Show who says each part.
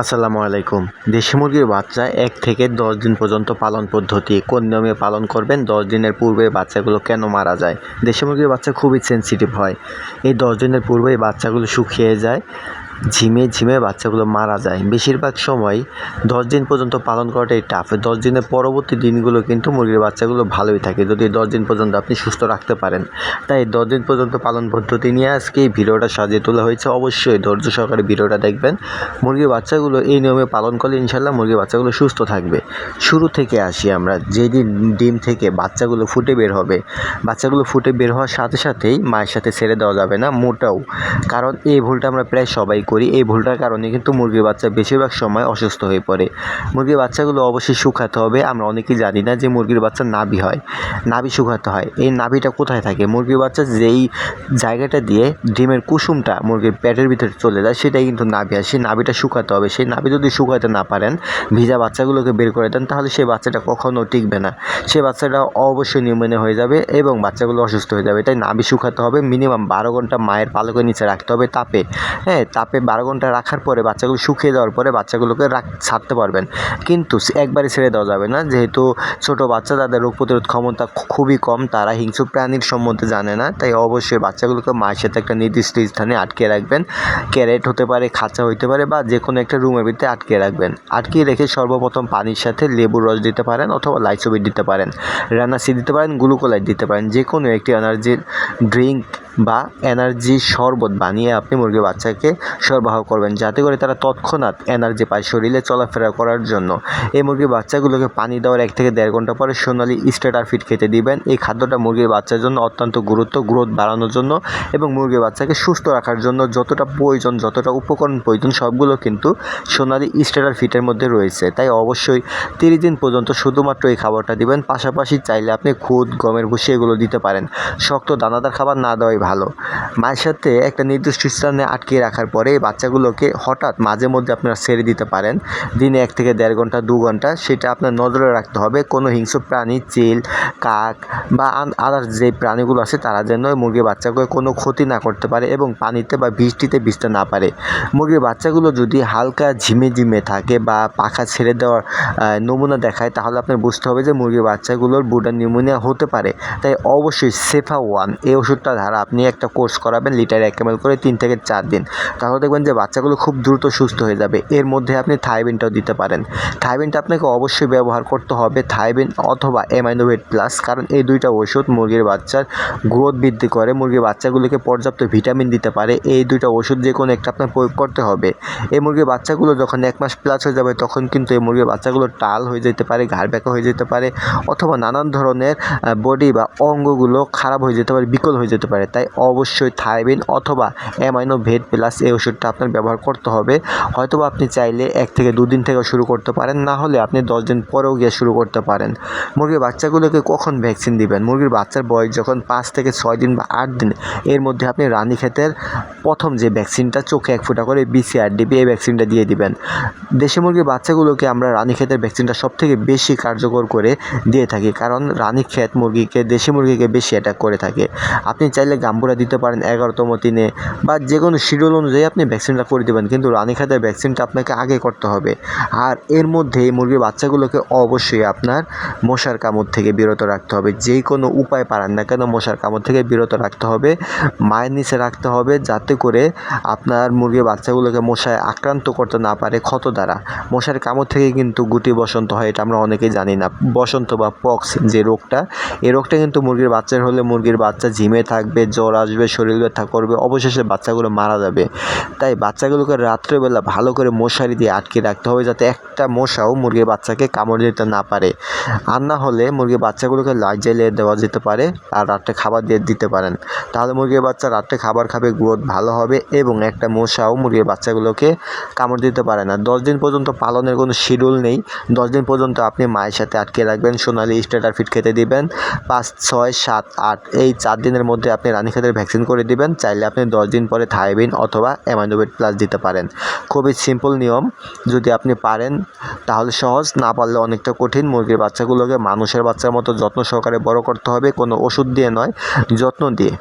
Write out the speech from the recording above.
Speaker 1: আসসালামু আলাইকুম। দেশি মুরগির বাচ্চা এক থেকে দশ দিন পর্যন্ত পালন পদ্ধতি। কোন নিয়মে পালন করবেন? দশ দিনের পূর্বে বাচ্চাগুলো কেন মারা যায়? দেশি মুরগির বাচ্চা খুবই সেন্সিটিভ হয়। এই দশ দিনের পূর্বেই বাচ্চাগুলো শুকিয়ে যায়। ঝিমে ঝিমে বাচ্চাগুলো মারা যায়। বেশিরভাগ সময় দশ দিন পর্যন্ত পালন করাটাই টাফ দশ দিনের পরবর্তী দিনগুলো কিন্তু মুরগির বাচ্চাগুলো ভালোই থাকে। যদি দশ দিন পর্যন্ত আপনি সুস্থ রাখতে পারেন, তাই দশ দিন পর্যন্ত পালন পদ্ধতি নিয়ে আজকে এই ভিডিওটা সাজিয়ে তোলা হয়েছে। অবশ্যই ধৈর্য সহকারে ভিডিওটা দেখবেন। মুরগির বাচ্চাগুলো এই নিয়মে পালন করলে ইনশাল্লাহ মুরগির বাচ্চাগুলো সুস্থ থাকবে। শুরু থেকে আসি আমরা। যেদিন ডিম থেকে বাচ্চাগুলো ফুটে বের হবে, বাচ্চাগুলো ফুটে বের হওয়ার সাথে সাথেই মায়ের সাথে ছেড়ে দেওয়া যাবে না, মোটাও। কারণ এই ভুলটা আমরা প্রায় সবাই করি এই ভুলটার কারণে কিন্তু মুরগির বাচ্চা বেশিরভাগ সময় অসুস্থ হয়ে পড়ে। মুরগির বাচ্চাগুলো অবশ্যই শুকাতে হবে। আমরা অনেকেই জানি না যে মুরগির বাচ্চা নাভি হয়। নাভি শুকাতে হয়। এই নাভিটা কোথায় থাকে? মুরগির বাচ্চা যেই জায়গাটা দিয়ে ডিমের কুসুমটা মুরগির পেটের ভিতরে চলে যায়, সেটাই কিন্তু নাভি হয়। সেই নাভিটা শুকাতে হবে। সেই নাভি যদি শুকাতে না পারেন, ভিজা বাচ্চাগুলোকে বের করে দেন, তাহলে সেই বাচ্চাটা কখনও টিকবে না। সেই বাচ্চাটা অবশ্যই নিউমোনিয়া হয়ে যাবে এবং বাচ্চাগুলো অসুস্থ হয়ে যাবে। তাই নাভি শুকাতে হবে। মিনিমাম বারো ঘণ্টা মায়ের পালকের নিচে রাখতে হবে তাপে। হ্যাঁ তাপে বারো ঘণ্টা রাখার পরে বাচ্চাগুলো শুকিয়ে দেওয়ার পরে বাচ্চাগুলোকে রাখ, ছাড়তে পারবেন। কিন্তু একবারে ছেড়ে দেওয়া যাবে না। যেহেতু ছোট বাচ্চা, তাদের রোগ প্রতিরোধ ক্ষমতা খুবই কম। তারা হিংস্র প্রাণীর সম্বন্ধে জানে না। তাই অবশ্যই বাচ্চাগুলোকে মায়ের সাথে একটা নির্দিষ্ট স্থানে আটকে রাখবেন। ক্যারেট হতে পারে, খাঁচা হতে পারে বা যে কোনো একটা রুমের ভিতরে আটকে রাখবেন। আটকে রেখে সর্বপ্রথম পানির সাথে লেবুর রস দিতে পারেন অথবা লাইসোবিট দিতে পারেন। রানাসি দিতে পারেন, গ্লুকোলাইট দিতে পারেন। যে কোনো একটি এনার্জির ড্রিঙ্ক বা এনার্জি শরবত বানিয়ে আপনি মুরগির বাচ্চাকে সরবরাহ করবেন। যাতে করে তারা তৎক্ষণাৎ এনার্জি পায় শরীরে চলাফেরা করার জন্য। এই মুরগির বাচ্চাগুলোকে পানি দেওয়ার এক থেকে দেড় ঘণ্টা পরে সোনালি স্টেটার ফিট খেতে দিবেন। এই খাদ্যটা মুরগির বাচ্চার জন্য অত্যন্ত গুরুত্ব, গ্রোথ বাড়ানোর জন্য এবং মুরগির বাচ্চাকে সুস্থ রাখার জন্য যতটা প্রয়োজন, যতটা উপকরণ প্রয়োজন, সবগুলো কিন্তু সোনালি স্টেটার ফিটের মধ্যে রয়েছে। তাই অবশ্যই তিরিশ দিন পর্যন্ত শুধুমাত্র এই খাবারটা দিবেন। পাশাপাশি চাইলে আপনি খুদ, গমের ভুষি এগুলো দিতে পারেন। শক্ত দানাদার খাবার না দেওয়াই ভালো। মায়ের সাথে একটা নির্দিষ্ট স্থানে আটকিয়ে রাখার পরে এই বাচ্চাগুলোকে হঠাৎ মাঝে মধ্যে আপনারা ছেড়ে দিতে পারেন। দিনে এক থেকে দেড় ঘণ্টা, দু ঘণ্টা, সেটা আপনার নজরে রাখতে হবে। কোনো হিংস্র প্রাণী, চিল, কাক বা আদার্স যে প্রাণীগুলো আছে, তারা যেন মুরগির বাচ্চাগুলো কোনো ক্ষতি না করতে পারে এবং পানিতে বা বৃষ্টিতে ভিজতে না পারে। মুরগির বাচ্চাগুলো যদি হালকা ঝিমে ঝিমে থাকে বা পাখা ছেড়ে দেওয়ার নমুনা দেখায়, তাহলে আপনার বুঝতে হবে যে মুরগির বাচ্চাগুলোর বুডার নিউমোনিয়া হতে পারে। তাই অবশ্যই সেফা ওয়ান এই ওষুধটা ধারা আপনি একটা কোর্স করাবেন লিটারে এক এম করে তিন থেকে চার দিন। তাহলে দেখবেন যে বাচ্চাগুলো খুব দ্রুত সুস্থ হয়ে যাবে। এর মধ্যে আপনি থাইবিনটাও দিতে পারেন। থাইবিনটা আপনাকে অবশ্যই ব্যবহার করতে হবে থাইবিন অথবা এমাইনোভেট প্লাস, কারণ এই দুইটা ওষুধ মুরগির বাচ্চার গ্রোথ বৃদ্ধি করে, মুরগির বাচ্চাগুলোকে পর্যাপ্ত ভিটামিন দিতে পারে। এই দুইটা ওষুধ যে কোনো একটা আপনার প্রয়োগ করতে হবে। এই মুরগির বাচ্চাগুলো যখন এক মাস প্লাস হয়ে যাবে, তখন কিন্তু এই মুরগির বাচ্চাগুলো টাল হয়ে যেতে পারে, ঘাড় ব্যাকা হয়ে যেতে পারে অথবা নানান ধরনের বডি বা অঙ্গগুলো খারাপ হয়ে যেতে পারে, বিকল হয়ে যেতে পারে। তাই অবশ্যই থাইবিন অথবা অ্যামাইনো ভেট প্লাস এই ওষুধটা আপনার ব্যবহার করতে হবে। হয়তোবা আপনি চাইলে এক থেকে দুদিন থেকেও শুরু করতে পারেন, না হলে আপনি দশ দিন পরেও গিয়ে শুরু করতে পারেন। মুরগির বাচ্চাগুলোকে কখন ভ্যাকসিন দিবেন? মুরগির বাচ্চার বয়স যখন পাঁচ থেকে ছয় দিন বা আট দিন, এর মধ্যে আপনি রানীক্ষেতের প্রথম যে ভ্যাকসিনটা চোখে এক ফোঁটা করে বিসিআর ডিবি এই ভ্যাকসিনটা দিয়ে দিবেন। দেশি মুরগির বাচ্চাগুলোকে আমরা রানি ক্ষেতের ভ্যাকসিনটা সবথেকে বেশি কার্যকর করে দিয়ে থাকি, কারণ রানীক্ষেত মুরগিকে, দেশি মুরগিকে বেশি অ্যাটাক করে থাকে। আপনি চাইলে গাম্বুরা দিতে পারেন এগারোতম দিনে, বা যে কোনো শিডিউল অনুযায়ী আপনি ভ্যাকসিনটা করে দেবেন, কিন্তু রানীক্ষেতের ভ্যাকসিনটা আপনাকে আগে করতে হবে। আর এর মধ্যে এই মুরগির বাচ্চাগুলোকে অবশ্যই আপনার মশার কামড় থেকে বিরত রাখতে হবে। যেই কোনো উপায় পারেন না কেন মশার কামড় থেকে বিরত রাখতে হবে। মায়ের নিচে রাখতে হবে যাতে করে আপনার মুরগির বাচ্চাগুলোকে মশায় আক্রান্ত করতে না পারে ক্ষত দ্বারা। মশার কামড় থেকে কিন্তু গুটি বসন্ত হয়, এটা আমরা অনেকেই জানি না। বসন্ত বা পক্স যে রোগটা, এই রোগটা কিন্তু মুরগির বাচ্চার হলে মুরগির বাচ্চা ঝিমে থাকবে, জ্বর আসবে, শরীর ব্যথা করবে, অবশেষে বাচ্চাগুলো মারা যাবে। তাই বাচ্চাগুলোকে রাত্রেবেলা ভালো করে মশারি দিয়ে আটকে রাখতে হবে যাতে একটা মশাও মুরগির বাচ্চাকে কামড় দিতে না পারে। আর না হলে মুরগির বাচ্চাগুলোকে লাইট জ্বালিয়ে দেওয়া যেতে পারে আর রাত্রে খাবার দিয়ে দিতে পারেন। তাহলে মুরগির বাচ্চা রাত্রে খাবার খাবে, গ্রোথ ভালো হবে এবং একটা মশাও মুরগির বাচ্চাগুলোকে কামড় দিতে পারে না। দশ দিন পর্যন্ত পালনের কোনো শিডিউল নেই। দশ দিন পর্যন্ত আপনি মায়ের সাথে আটকে রাখবেন, সোনালি স্টেটার ফিট খেতে দিবেন। পাঁচ, ছয়, সাত, আট, এই চার দিনের মধ্যে আপনি রানীক্ষেতের ভ্যাকসিন করে দিবেন। চাইলে আপনি দশ দিন পরে থাইবিন অথবা অ্যামাইনোভেট প্লাস দিতে পারেন। খুবই সিম্পল নিয়ম। যদি আপনি পারেন, তাহলে সহজ। না পারলে অনেকটা কঠিন। মুরগির বাচ্চাগুলোকে মানুষের বাচ্চার মতো যত্ন সহকারে বড় করতে হবে। কোনো ওষুধ দিয়ে নয়, যত্ন দিয়ে।